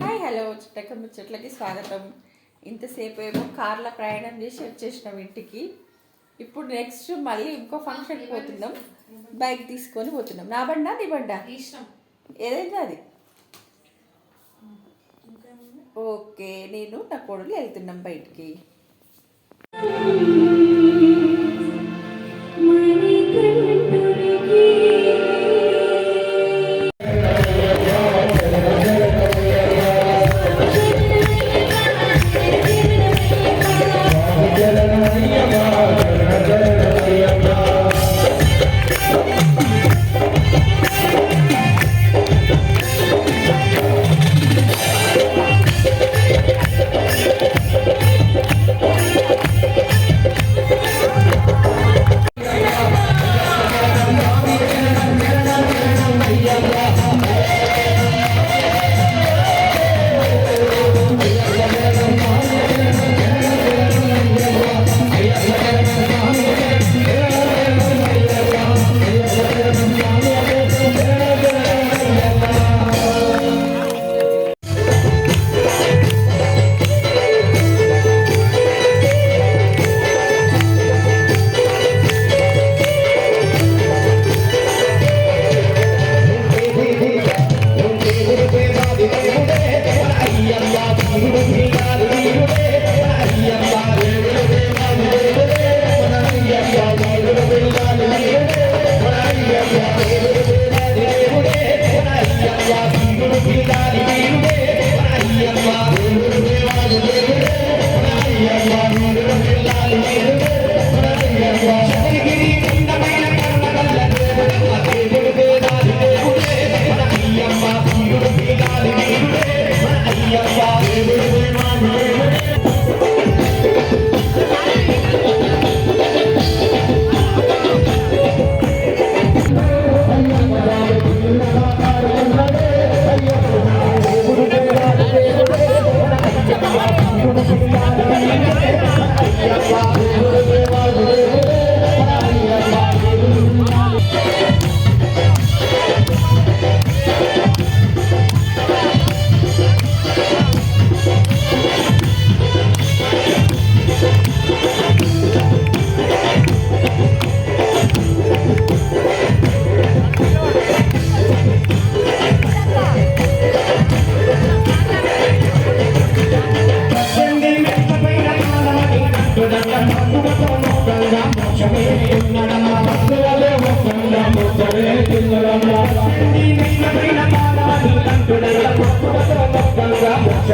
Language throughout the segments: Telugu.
హాయ్ హలో చుట్టక ముచ్చట్లకి స్వాగతం. ఇంతసేపు ఏమో కార్లో ప్రయాణం చేసి వచ్చేసినాం ఇంటికి. ఇప్పుడు నెక్స్ట్ మళ్ళీ ఇంకో ఫంక్షన్ పోతున్నాం. బైక్ తీసుకొని పోతున్నాం. నా బండా నీ బండా? ఏదైనా అది? ఓకే నేను నా కొడుకు వెళ్తున్నాం బయటికి.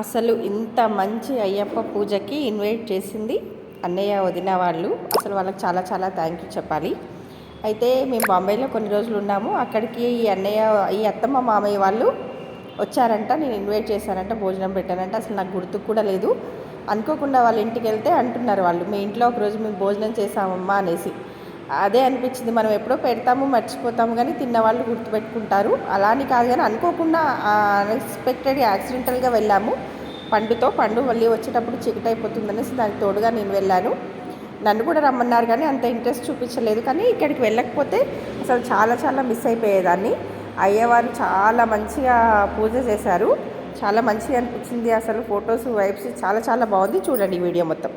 అసలు ఇంత మంచి అయ్యప్ప పూజకి ఇన్వైట్ చేసింది అన్నయ్య వదిన వాళ్ళు. అసలు వాళ్ళకి చాలా చాలా థ్యాంక్ యూ చెప్పాలి. అయితే మేము బాంబేలో కొన్ని రోజులు ఉన్నాము. అక్కడికి ఈ అన్నయ్య ఈ అత్తమ్మ మామయ్య వాళ్ళు వచ్చారంట. నేను ఇన్వైట్ చేశానంట భోజనం పెట్టానంట. అసలు నాకు గుర్తుకు కూడా లేదు. అనుకోకుండా వాళ్ళ ఇంటికి వెళ్తే అంటున్నారు వాళ్ళు. మీ ఇంట్లో ఒకరోజు మేము భోజనం చేసామమ్మా అనేసి. అదే అనిపించింది. మనం ఎప్పుడో పెడతాము మర్చిపోతాము కానీ తిన్నవాళ్ళు గుర్తుపెట్టుకుంటారు. అలా అని కాదు కానీ అనుకోకుండా అన్ఎక్స్పెక్టెడ్ యాక్సిడెంటల్గా వెళ్ళాము. పండుతో పండు మళ్ళీ వచ్చేటప్పుడు చికెట్ అయిపోతుందనేసి దానికి తోడుగా నేను వెళ్ళాను. నన్ను కూడా రమ్మన్నారు కానీ అంత ఇంట్రెస్ట్ చూపించలేదు. కానీ ఇక్కడికి వెళ్ళకపోతే అసలు చాలా చాలా మిస్ అయిపోయేదాన్ని. అయ్యవారు చాలా మంచిగా పూజ చేశారు. చాలా మంచిగా అనిపించింది. అసలు ఫొటోస్ వైబ్స్ చాలా చాలా బాగుంది. చూడండి ఈ వీడియో మొత్తం.